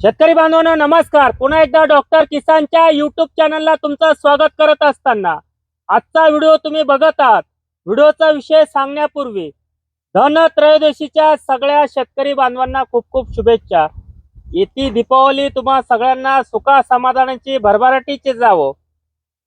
शेतकरी बांधवांना नमस्कार. पुन्हा एकदा डॉक्टर किसानच्या युट्यूब चॅनलला तुमचं स्वागत करत असताना आजचा व्हिडिओ तुम्ही बघत आहात व्हिडिओचा विषय सांगण्यापूर्वी धन त्रयोदशीच्या सगळ्या शेतकरी बांधवांना खूप खूप शुभेच्छा. येती दीपावली तुम्हा सगळ्यांना सुखा समाधानाची भरभराटीची जावो.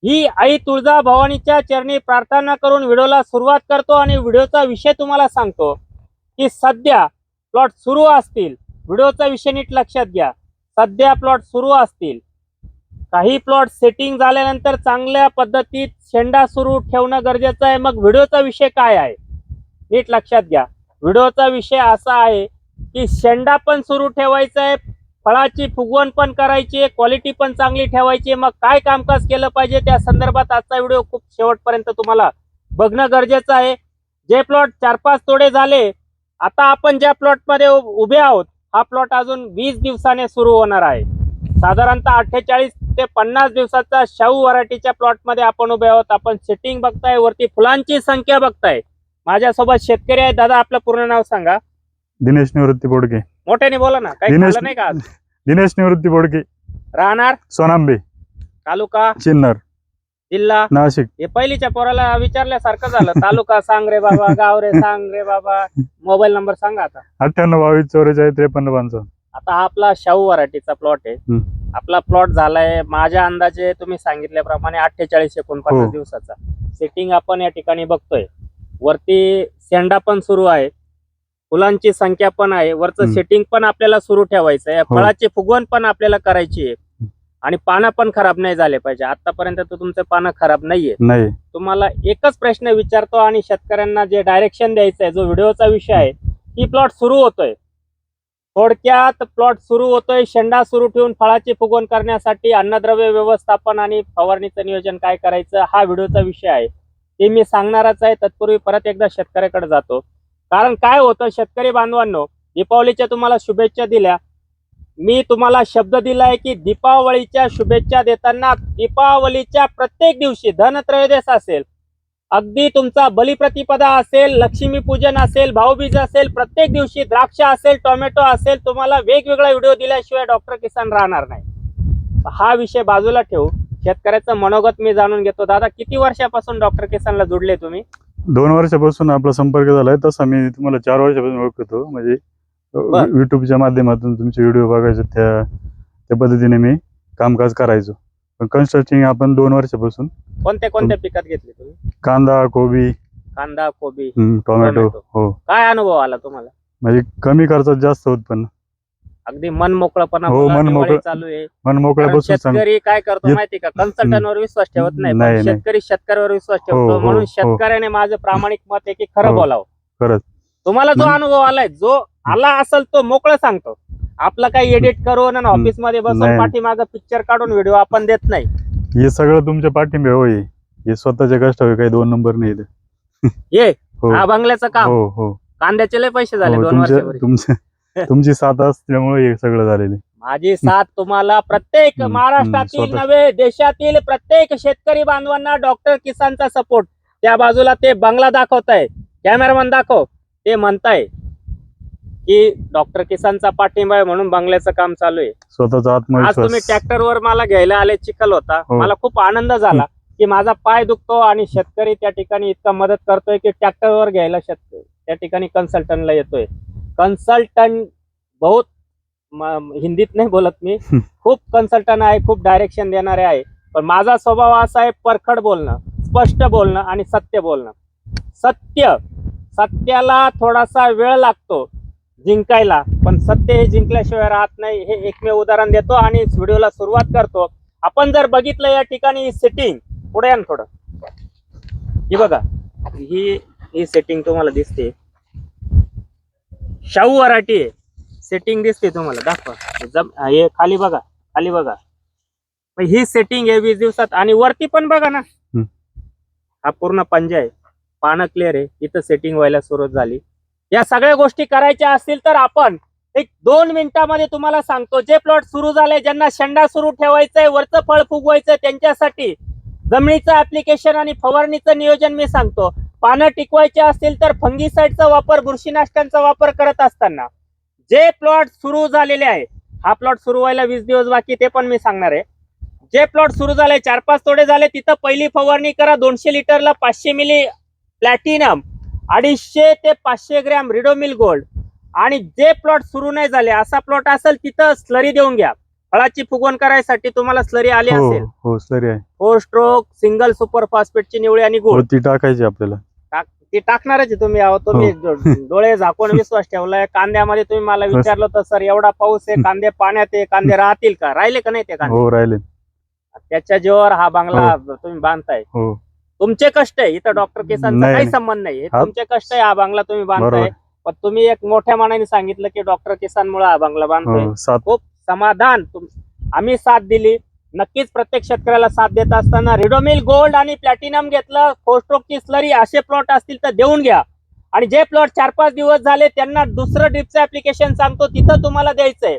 ही आई तुळजा भवानीच्या चरणी प्रार्थना करून व्हिडिओला सुरुवात करतो आणि व्हिडिओचा विषय तुम्हाला सांगतो की सध्या प्लॉट सुरू असतील. व्हिडिओचा विषय नीट लक्षात घ्या. सध्या प्लॉट सुरू असतील. काही प्लॉट सेटिंग झाल्यानंतर चांगल्या पद्धतीत शेंडा सुरू ठेवणं गरजेचं आहे. मग व्हिडिओचा विषय काय आहे? नीट लक्षात घ्या. व्हिडिओचा विषय असा आहे की शेंडा पण सुरू ठेवायचा आहे. फळाची फुगवण पण करायची आहे. क्वालिटी पण चांगली ठेवायची आहे. मग काय कामकाज केलं पाहिजे? त्या संदर्भात आजचा व्हिडिओ खूप शेवटपर्यंत तुम्हाला बघणं गरजेचं आहे. जे प्लॉट चार पाच तोडे झाले आता आपण ज्या प्लॉटमध्ये उभे आहोत हा प्लॉट अजून वीस दिवसाने सुरू होणार आहे. साधारणतः अठ्ठेचाळीस ते पन्नास दिवसाचा शाहू व्हरायटीच्या प्लॉटमध्ये आपण उभे आहोत. आपण सेटिंग बघताय वरती फुलांची संख्या बघताय. माझ्यासोबत शेतकरी आहे दादा आपलं पूर्ण नाव सांगा. दिनेश निवृत्ती बोडके. मोठ्याने बोला ना. काही दिनेश- झालं नाही का आज? दिनेश निवृत्ती बोडके. राहणार? सोनांबे. तालुका चिन्नर. जिल्हा. नाशिक. हे पहिलीच्या पोराला विचारल्यासारखं झालं. तालुका सांग रे बाबा गाव रे सांग रे बाबा. मोबाईल नंबर सांगा आता. अठ्ठ्याण्णव बावीस चौवेचाळीस त्रेपन्न पंचावन्न. आता हा आपला शाहू व्हरायटीचा प्लॉट आहे. आपला प्लॉट झालाय माझ्या अंदाजे तुम्ही सांगितल्याप्रमाणे अठ्ठेचाळीस एकोणपन्नास हो. दिवसाचा. सेटिंग आपण या ठिकाणी बघतोय. वरती शेंडा पण सुरू आहे. फुलांची संख्या पण आहे. वरचं. सेटिंग पण आपल्याला सुरू ठेवायचं आहे हो. फळाची फुगवण पण आपल्याला करायची आहे. आणि पानं पण खराब नाही झाले पाहिजे. आतापर्यंत तर तुमचे पानं खराब नाहीये. नाही. तुम्हाला एकच प्रश्न विचारतो आणि शेतकऱ्यांना जे डायरेक्शन द्यायचं आहे जो व्हिडिओचा विषय आहे की प्लॉट सुरू होतोय. थोडक्यात प्लॉट सुरू होतोय शेंडा सुरू ठेवून फळाची फुगवण करण्यासाठी अन्नद्रव्य व्यवस्थापन आणि फवारणीचं नियोजन काय करायचं हा व्हिडिओचा विषय आहे. ते मी सांगणारच आहे. तत्पूर्वी परत एकदा शेतकऱ्याकडे जातो. कारण काय होतं शेतकरी बांधवांनो दीपावलीच्या तुम्हाला शुभेच्छा दिल्या. मी तुम्हाला शब्द दिलाय की दीपावलीच्या शुभेच्छा देताना दीपावलीच्या प्रत्येक दिवशी धनत्रयोदश असेल. अगदी तुमचा बलिप्रतिपदा असेल लक्ष्मीपूजन असेल भाऊबीज असेल प्रत्येक दिवशी द्राक्ष असेल टोमॅटो असेल तुम्हाला वेगवेगळा व्हिडिओ दिल्याशिवाय डॉक्टर किसान राहणार नाही. हा विषय बाजूला ठेवू. शेतकऱ्याचं मनोगत मी जाणून घेतो. दादा किती वर्षापासून डॉक्टर किसानला जुडले तुम्ही? दोन वर्षापासून आपला संपर्क झालाय. तसा मी तुम्हाला चार वर्षापासून ओळखतो. म्हणजे बर. युट्यूबच्या माध्यमातून तुमचे व्हिडिओ बघायचे त्या त्या पद्धतीने मी कामकाज करायचो पण कन्स्ट्रक्टिंग आपण दोन वर्षापासून कोणत्या कोणत्या पिकात घेतले तुम्ही कांदा कोबी कांदा कोबी हम्म, टोमॅटो टोमॅटो. हो काय अनुभव आला तुम्हाला म्हणजे कमी खर्चात जास्त उत्पन्न अगदी मन मोकळपणा हो, मन मोकळं. चालू आहे मन कारण मोकळ्यापासून सांग शेतकरी काय करतो जे- माहिती का कन्सल्टंटवर विश्वास ठेवत नाही पण नाही, नाही. शेतकरी शेतकऱ्यावर विश्वास हो, ठेवतो हो, म्हणून हो. शेतकऱ्याने माझं प्रामाणिक मत आहे की खरं हो, बोलावं खरंच. तुम्हाला जो. अनुभव आलाय जो आला असेल तो मोकळं सांगतो. आपलं काही एडिट करून आणि ऑफिसमध्ये बसून नाही. पाठीमागं पिक्चर काढून व्हिडिओ आपण देत नाही. हे सगळं तुमच्या पाठिंबे होय. हे स्वतःच्या कष्ट काही दोन नंबर नाही इथे. ये हो. हा बंगल्याचं काम. हो हो. कांद्याचे लय पैसे झाले हो, दोन तुमच्या वर्षापूर्वी. तुमच्या तुमची साथ असल्यामुळे हे सगळं झालेले. माझी साथ तुम्हाला प्रत्येक हम्म, महाराष्ट्रातील स्वतः- नव्हे देशातील प्रत्येक शेतकरी बांधवांना डॉक्टर किसानचा सपोर्ट त्या बाजूला ते बंगला दाखवताय. कॅमेरामॅन दाखव. ते म्हणताय की डॉक्टर किसानचा पाठिंबा आहे म्हणून बंगल्याचं काम चालू आहे. स्वतःचा आज तुम्ही आत्मविश्वास ट्रॅक्टरवर मला घ्यायला आले चिखल होता. हो. मला खूप आनंद झाला की माझा पाय दुखतो आणि शेतकरी त्या ठिकाणी इतका मदत करतोय की ट्रॅक्टरवर घ्यायला शेतकरी त्या ठिकाणी कन्सल्टंटला येतोय. कन्सल्टंट बहुत म- हिंदीत नाही बोलत मी. खूप कन्सल्टंट आहे खूप डायरेक्शन देणारे आहे. पण माझा स्वभाव असा आहे परखड बोलणं स्पष्ट बोलणं आणि सत्य बोलणं. सत्य सत्याला थोडासा वेळ लागतो. जिंकायला. पण सत्य हे जिंकल्याशिवाय राहत नाही हे एकमेव उदाहरण देतो आणि व्हिडिओला सुरुवात करतो. आपण जर बघितलं या ठिकाणी सेटिंग पुढे या थोडं. ही बघा ही ही सेटिंग तुम्हाला दिसते. शाहू वराठी आहे. सेटिंग दिसते तुम्हाला दाखवा. जम हे खाली बघा खाली बघा. ही सेटिंग आहे वीस दिवसात आणि वरती पण बघा ना. हा पूर्ण पंजा आहे. पानं क्लिअर आहे. इथं सेटिंग व्हायला सुरुवात झाली. या सगळ्या गोष्टी करायच्या असतील तर आपण एक दोन मिनिटामध्ये तुम्हाला सांगतो जे प्लॉट सुरू झाले ज्यांना शेंडा सुरू ठेवायचंय वरचं फळ फुगवायचंय त्यांच्यासाठी जमिनीचं ऍप्लिकेशन आणि फवारणीचं नियोजन मी सांगतो. पानं टिकवायचे असतील तर फंगीसाईडचा वापर बुरशीनाशकांचा वापर करत असताना जे प्लॉट सुरू झालेले आहे हा प्लॉट सुरू व्हायला वीस दिवस बाकी ते पण मी सांगणार आहे. जे प्लॉट सुरू झाले चार पाच तोडे झाले तिथं पहिली फवारणी करा दोनशे लिटरला पाचशे मिली प्लॅटिनम अडीचशे ते पाचशे ग्रॅम रिडोमिल गोल्ड. आणि जे प्लॉट सुरू नाही झाले असा प्लॉट असेल तिथं स्लरी देऊन घ्या. फळाची फुगवण करायसाठी तुम्हाला स्लरी आली हो असेल. हो स्लरी आहे. फोर स्ट्रोक सिंगल सुपर फॉस्फेटची निवळी आणि हो गोळ ती टाकायची आपल्याला. ते टाकणारच आहे तुम्ही. अहो तुम्ही डो- डोळे झाकून विश्वास ठेवलाय. कांद्यामध्ये तुम्ही मला बस. विचारलं तर सर एवढा पाऊस आहे कांदे पाण्यात आहे कांदे राहतील का? राहिले का नाही ते कांदे? हो राहिले. त्याच्या जीवावर हा बांगला तुम्ही बांधताय. हो. तुमचे कष्ट आहे इथं डॉक्टर किसानचा नाही, काही नाही. संबंध नाही हे. तुमचे कष्ट आहे हा बांगला तुम्ही बांधताय. बरोबर. पण तुम्ही एक मोठ्या मनाने सांगितलं की डॉक्टर किसान मुळे हा बांगला बांधतोय. हो सात खूप समाधान. तुम- आम्ही साथ दिली. नक्कीच प्रत्येक शेतकऱ्याला साथ देत असताना रिडोमिल गोल्ड आणि प्लॅटिनम घेतलं. फोस्ट्रोकची स्लरी असे प्लॉट असतील तर देऊन घ्या. आणि जे प्लॉट चार पाच दिवस झाले त्यांना दुसरं ड्रिपचं ऍप्लिकेशन सांगतो तिथं तुम्हाला द्यायचंय.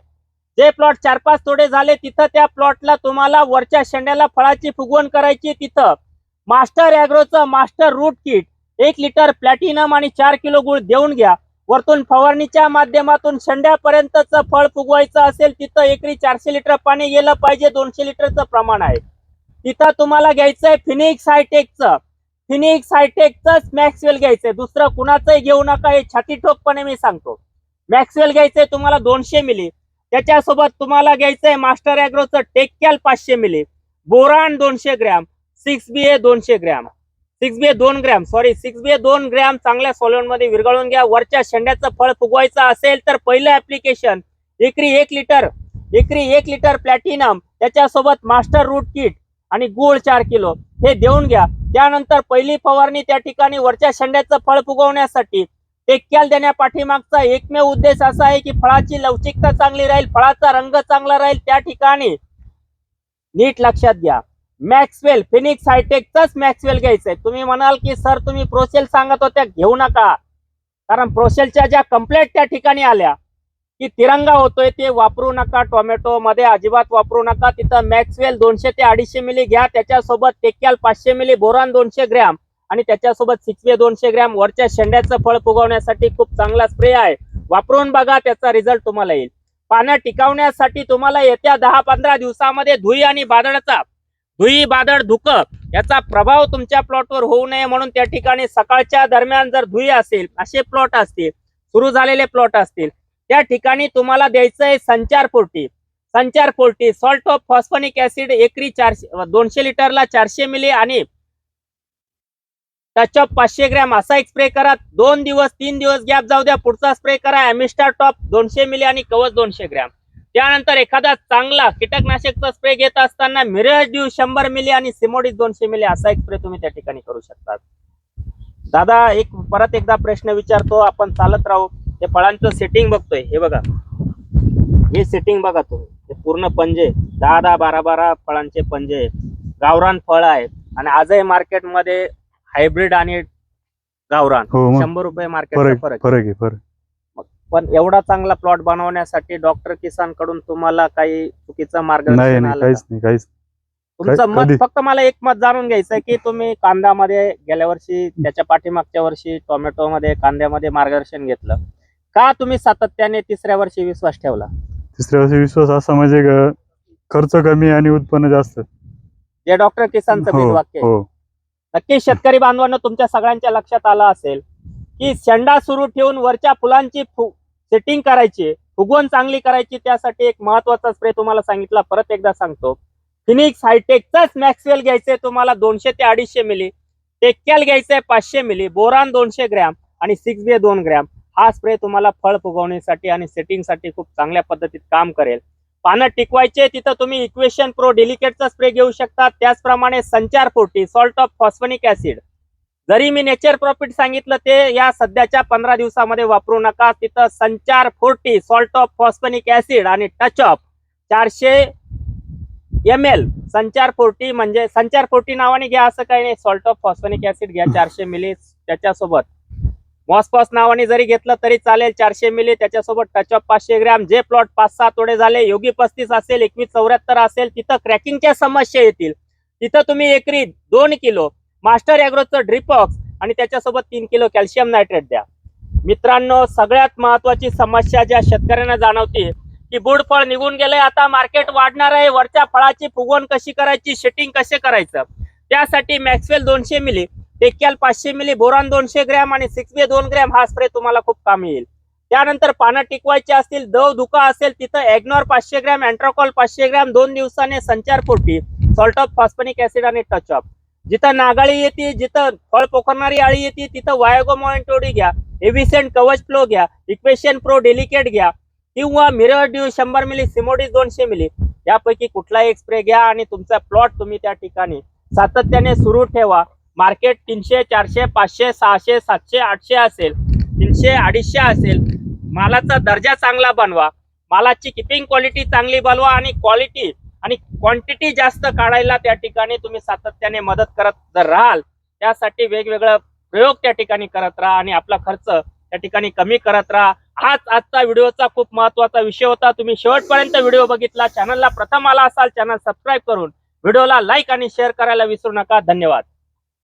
जे प्लॉट चार पाच तोडे झाले तिथं त्या प्लॉटला तुम्हाला वरच्या शेंड्याला फळाची फुगवण करायची तिथं. मास्टर ॲग्रोचं मास्टर रूट किट एक लिटर प्लॅटिनम आणि चार किलो गुळ देऊन घ्या. वरतून फवारणीच्या माध्यमातून शेंड्यापर्यंतचं फळ फुगवायचं असेल तिथं एकरी चारशे लिटर पाणी गेलं पाहिजे दोनशे लिटरचं प्रमाण आहे. तिथं तुम्हाला घ्यायचंय फिनिक्स हायटेकचं फिनिक्स हायटेकच मॅक्सवेल घ्यायचंय. दुसरं कुणाचंही घेऊ नका हे छाती ठोकपणे मी सांगतो. मॅक्सवेल घ्यायचंय तुम्हाला दोनशे मिली त्याच्यासोबत तुम्हाला घ्यायचंय मास्टर अॅग्रोचं टेक्कॅल पाचशे मिली बोरान दोनशे ग्रॅम. सिक्स बी ए दोनशे ग्रॅम. सिक्स बी ए दोन gram sorry six B A दोन ग्रॅम चांगल्या सॉल्युएंटमध्ये विरघळून घ्या. वरच्या शेंड्याचं फळ फुगवायचं असेल तर पहिलं ऍप्लिकेशन एकरी एक लिटर एकरी एक लिटर प्लॅटिनम त्याच्यासोबत मास्टर रूट किट आणि गुळ चार किलो हे देऊन घ्या. त्यानंतर पहिली फवारणी त्या ठिकाणी वरच्या शेंड्याचं फळ फुगवण्यासाठी टेक्क्याल देण्यापाठीमागचा एकमेव उद्देश असा आहे की फळाची लवचिकता चांगली राहील फळाचा रंग चांगला राहील. त्या ठिकाणी नीट लक्षात घ्या. मॅक्सवेल फिनिक्स हायटेकचाच मॅक्सवेल घ्यायचंय. तुम्ही म्हणाल की सर तुम्ही प्रोसेल सांगत होत्या घेऊ नका. कारण प्रोसेलच्या ज्या कंप्लेंट त्या ठिकाणी आल्या की तिरंगा होतोय ते वापरू नका टोमॅटो मध्ये अजिबात वापरू नका. तिथं मॅक्सवेल दोनशे ते अडीचशे मिली घ्या त्याच्यासोबत टेक्याल पाचशे मिली बोरान दोनशे ग्रॅम आणि त्याच्यासोबत सिक्सवे दोनशे ग्रॅम वरच्या शेंड्याचं फळ फुगवण्यासाठी खूप चांगला स्प्रे आहे. वापरून बघा त्याचा रिझल्ट तुम्हाला येईल. पानं टिकवण्यासाठी तुम्हाला येत्या दहा पंधरा दिवसामध्ये धुई आणि बादळाचा धुई बादळ धुकं याचा प्रभाव तुमच्या प्लॉटवर होऊ नये म्हणून त्या ठिकाणी सकाळच्या दरम्यान जर धुई असेल असे प्लॉट असतील सुरू झालेले प्लॉट असतील त्या ठिकाणी तुम्हाला द्यायचंय Sanchar forty Sanchar forty salt of phosphonic acid एकरी चारशे दोनशे लिटरला चारशे मिली आणि टच ऑफ पाचशे ग्रॅम असा एक स्प्रे करा. दोन दिवस तीन दिवस गॅप जाऊ द्या पुढचा स्प्रे करा. एमिस्टार टॉप दोनशे मिली आणि कवच दोनशे ग्रॅम. त्यानंतर एखादा चांगला कीटकनाशकचा स्प्रे घेत असताना मिरज ड्यू शंभर मिली आणि सिमोडिस दोनशे मिली असा एक स्प्रे तुम्ही त्या ठिकाणी करू शकता दादा एक परत एकदा प्रश्न विचारतो आपण चालत राहू. हे फळांचं सेटिंग बघतोय हे बघा. हे सेटिंग बघा तुम्ही. हे पूर्ण पंजे दहा दहा बारा बारा फळांचे पंजे आहेत. गावरान फळ आहे आणि आजही मार्केटमध्ये हायब्रिड आणि गावरान. हो शंभर रुपये मार्केटचा फरक फरक आहे. फरक आहे फरक पण एवढा चांगला प्लॉट बनवण्यासाठी डॉक्टर किसानकडून तुम्हाला काही चुकीचं नाही मार्गदर्शन नाही आलं काहीच? नाही काहीच तुमचं मत कधी- फक्त मला एक मत जाणून घ्यायचं की तुम्ही कांद्यामध्ये गेल्या वर्षी त्याच्या पाठीमागच्या वर्षी टोमॅटोमध्ये कांद्यामध्ये मार्गदर्शन घेतलं. का तुम्ही सातत्याने तिसऱ्या वर्षी विश्वास ठेवला? तिसऱ्या वर्षी विश्वास असा म्हणजे ग- खर्च कमी आणि उत्पन्न जास्त. जे डॉक्टर किसानचं हो बीजवाक्य आहे. हो. नक्की शेतकरी बांधवांना तुमच्या सगळ्यांच्या लक्षात आलं असेल की शेंडा सुरू ठेवून वरच्या फुलांची सेटिंग करायची फुगवण चांगली करायची त्यासाठी एक महत्त्वाचा स्प्रे तुम्हाला सांगितला. परत एकदा सांगतो. फिनिक्स हायटेकचाच मॅक्सवेल घ्यायचंय तुम्हाला दोनशे ते अडीचशे मिली टेक्कॅल घ्यायचंय पाचशे मिली बोरान दोनशे ग्रॅम आणि सिक्स बी दोन ग्रॅम. हा स्प्रे तुम्हाला फळ फुगवण्यासाठी आणि सेटिंगसाठी खूप चांगल्या पद्धतीत काम करेल. पानं टिकवायचे तिथं तुम्ही इक्वेशन प्रो डेलिकेटचा स्प्रे घेऊ शकता. त्याचप्रमाणे Sanchar forty salt of phosphonic acid जरी मी नेचर प्रॉफिट सांगितलं ते या सध्याच्या पंधरा दिवसामध्ये वापरू नका. तिथं Sanchar forty salt of phosphonic acid आणि टच ऑफ चारशे एम एल संचार फोर्टी म्हणजे संचार फोर्टी नावाने घ्या असं काही नाही. सॉल्ट ऑफ फॉस्फोनिक ऍसिड घ्या चारशे मिली त्याच्यासोबत. मॉसपॉस नावाने जरी घेतलं तरी चालेल चारशे मिली त्याच्यासोबत टच ऑफ पाचशे ग्रॅम. जे प्लॉट पाच सहा तोडे झाले योगी पस्तीस असेल एकवीस चौऱ्याहत्तर असेल तिथं क्रॅकिंगच्या समस्या येतील. तिथं तुम्ही एकरी दोन किलो मास्टर अॅग्रोचं ड्रिपॉक्स आणि त्याच्यासोबत तीन किलो कॅल्शियम नायट्रेट द्या. मित्रांनो सगळ्यात महत्वाची समस्या ज्या शेतकऱ्यांना जाणवते की बुड फळ निघून गेलंय आता मार्केट वाढणार आहे वरच्या फळाची फुगवण कशी करायची शेटिंग कसे करायचं? त्यासाठी मॅक्सवेल दोनशे मिली टेक्याल पाचशे मिली बोरान दोनशे ग्रॅम आणि सिक्स दोन ग्रॅम हा स्प्रे तुम्हाला खूप कामी येईल. त्यानंतर पानं टिकवायची असतील दव धुका असेल तिथं एग्नॉर पाचशे ग्रॅम अँट्राकॉल पाचशे ग्रॅम दोन दिवसाने Sanchar forty salt of phosphonic acid आणि टच ऑफ जिथं नागाळी येते जिथं फळ पोखरणारी आळी येते तिथं वायगो मोएंटोडी घ्या एव्हिसेंट कवच फ्लो घ्या इक्वेशन प्रो डेलिकेट घ्या किंवा मिरर ड्यू शंभर मिली सिमोडी दोनशे मिली यापैकी कुठलाही एक स्प्रे घ्या आणि तुमचा प्लॉट तुम्ही त्या ठिकाणी सातत्याने सुरू ठेवा. मार्केट तीनशे चारशे पाचशे सहाशे सातशे आठशे असेल तीनशे अडीचशे असेल मालाचा दर्जा चांगला बनवा. मालाची किपिंग क्वालिटी चांगली बनवा आणि क्वालिटी आणि क्वांटिटी जास्त काढायला त्या ठिकाणी तुम्ही सातत्याने मदत करत जर राहाल त्यासाठी वेगवेगळा प्रयोग त्या ठिकाणी करत राहा आणि आपला खर्च त्या ठिकाणी कमी करत राहा. हाच आजचा व्हिडिओचा खूप महत्त्वाचा विषय होता. तुम्ही शेवटपर्यंत व्हिडिओ बघितला चॅनलला प्रथम आला असाल चॅनल सबस्क्राईब करून व्हिडिओला लाईक आणि शेअर करायला विसरू नका. धन्यवाद.